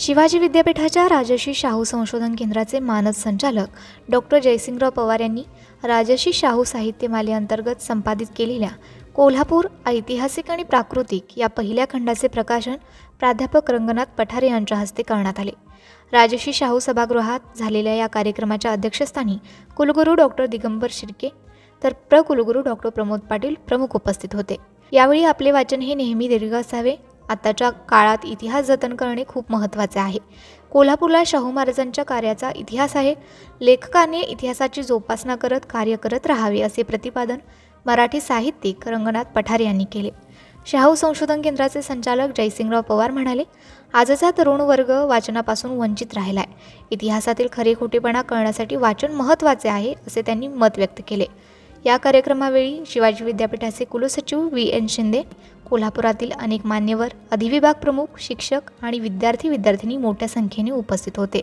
शिवाजी विद्यापीठाच्या राजर्षी शाहू संशोधन केंद्राचे मानद संचालक डॉक्टर जयसिंगराव पवार यांनी राजर्षी शाहू साहित्यमालेअंतर्गत संपादित केलेल्या कोल्हापूर ऐतिहासिक आणि प्राकृतिक या पहिल्या खंडाचे प्रकाशन प्राध्यापक रंगनाथ पठारे यांच्या हस्ते करण्यात आले. राजर्षी शाहू सभागृहात झालेल्या या कार्यक्रमाच्या अध्यक्षस्थानी कुलगुरू डॉक्टर दिगंबर शिर्के तर प्रकुलगुरू डॉक्टर प्रमोद पाटील प्रमुख उपस्थित होते. यावेळी आपले वाचन हे नेहमी दीर्घ असावे. आताच्या काळात इतिहास जतन करणे खूप महत्त्वाचे आहे. कोल्हापूरला शाहू महाराजांच्या कार्याचा इतिहास आहे. लेखकाने इतिहासाची जोपासना करत कार्य करत राहावे असे प्रतिपादन मराठी साहित्यिक रंगनाथ पठारे यांनी केले. शाहू संशोधन केंद्राचे संचालक जयसिंगराव पवार म्हणाले आजचा तरुण वर्ग वाचनापासून वंचित राहिला आहे इतिहासातील खरे खोटेपणा कळण्यासाठी वाचन महत्त्वाचे आहे असे त्यांनी मत व्यक्त केले. या कार्यक्रमावेळी शिवाजी विद्यापीठाचे कुलसचिव व्ही एन शिंदे कोल्हापुरातील अनेक मान्यवर अधिविभाग प्रमुख शिक्षक आणि विद्यार्थी विद्यार्थिनी मोठ्या संख्येने उपस्थित होते.